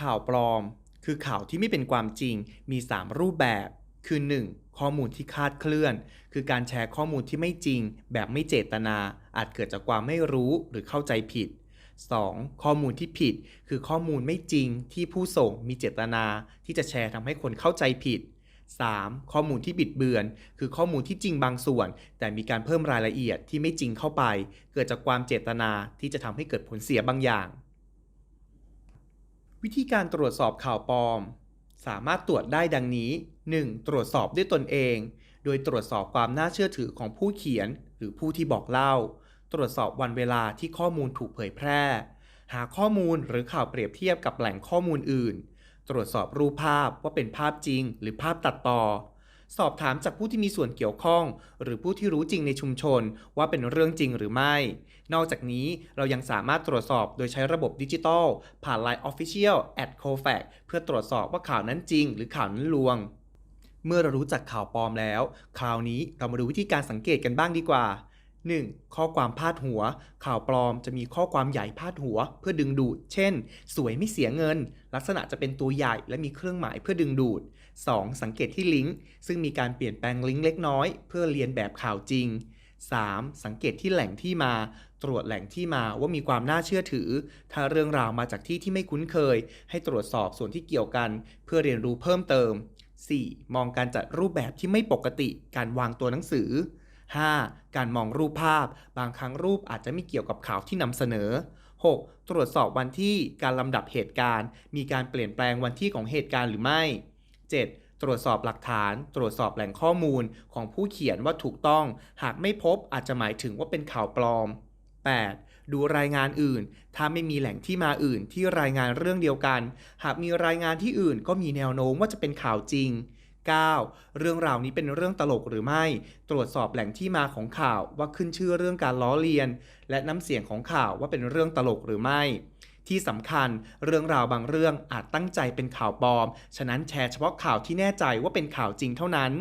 ข่าวปลอม คือข่าวที่ไม่เป็นความจริงมี 3 รูปแบบ คือ 1. ข้อมูลที่คาดเคลื่อน คือการแชร์ข้อมูลที่ไม่จริง แบบไม่เจตนา อาจเกิดจากความไม่รู้หรือเข้าใจผิด 2. ข้อมูลที่ผิด คือข้อมูลไม่จริงที่ผู้ส่งมีเจตนา ที่จะแชร์ทำให้คนเข้าใจผิด 3. ข้อมูลที่บิดเบือน คือข้อมูลที่จริงบางส่วน แต่มีการเพิ่มรายละเอียดที่ไม่จริงเข้าไป เกิดจากความเจตนาที่จะทำให้เกิดผลเสียบางอย่าง วิธีการตรวจสอบข่าวปลอม สามารถตรวจได้ดังนี้ 1. ตรวจสอบด้วยตนเอง โดยตรวจสอบความน่าเชื่อถือของผู้เขียน หรือผู้ที่บอกเล่า ตรวจสอบวันเวลาที่ข้อมูลถูกเผยแพร่ หาข้อมูลหรือข่าวเปรียบเทียบกับแหล่งข้อมูลอื่น ตรวจสอบรูปภาพว่าเป็นภาพจริง หรือภาพตัดต่อ สอบถามจากผู้ที่มีส่วนเกี่ยวข้อง หรือผู้ที่รู้จริงในชุมชน ว่าเป็นเรื่องจริงหรือไม่ นอกจากนี้เรายังสามารถตรวจสอบโดยใช้ระบบดิจิทัล ผ่าน Line Official at c o f a c เพื่อตรวจสอบว่าข่าวนั้นจริง หรือข่าวนั้นลวง เมื่อเรารู้จักข่าวปลอมแล้ว คราวนี้เรามาดูวิธีการสังเกตกันบ้างดีกว่า 1. ข้อความพาดหัว ข่าวปลอมจะมีข้อความใหญ่พาดหัว เพื่อดึงดูด เช่น สวยไม่เสียเงิน ลักษณะจะเป็นตัวใหญ่และมีเครื่องหมายเพื่อดึงดูด 2. สังเกตที่ลิงก์ ซึ่งมีการเปลี่ยนแปลงลิงก์เล็กน้อย เพื่อเรียนแบบข่าวจริง 3. สังเกตที่แหล่งที่มา ตรวจแหล่งที่มาว่ามีความน่าเชื่อถือ ถ้าเรื่องราวมาจากที่ที่ไม่คุ้นเคย ให้ตรวจสอบส่วนที่เกี่ยวกัน เพื่อเรียนรู้เพิ่มเติม 4. มองการจัดรูปแบบที่ไม่ปกติ การวางตัวหนังสือ 5. การมองรูปภาพ บางครั้งรูปอาจจะไม่เกี่ยวกับข่าวที่นำเสนอ 6. ตรวจสอบวันที่การลำดับเหตุการณ์ มีการเปลี่ยนแปลงวันที่ของเหตุการณ์หรือไม่ 7. ตรวจสอบหลักฐาน ตรวจสอบแหล่งข้อมูลของผู้เขียนว่าถูกต้อง หากไม่พบอาจจะหมายถึงว่าเป็นข่าวปลอม 8. ดูรายงานอื่น ถ้าไม่มีแหล่งที่มาอื่นที่รายงานเรื่องเดียวกัน หากมีรายงานที่อื่นก็มีแนวโน้มว่าจะเป็นข่าวจริง 9. เรื่องราวนี้เป็นเรื่องตลกหรือไม่ ตรวจสอบแหล่งที่มาของข่าวว่าขึ้นชื่อเรื่องการล้อเลียน และน้ำเสียงของข่าวว่าเป็นเรื่องตลกหรือไม่ ที่สำคัญเรื่องราวบางเรื่องอาจตั้งใจเป็นข่าวปลอม ฉะนั้นแชร์เฉพาะข่าวที่แน่ใจว่าเป็นข่าวจริงเท่านั้น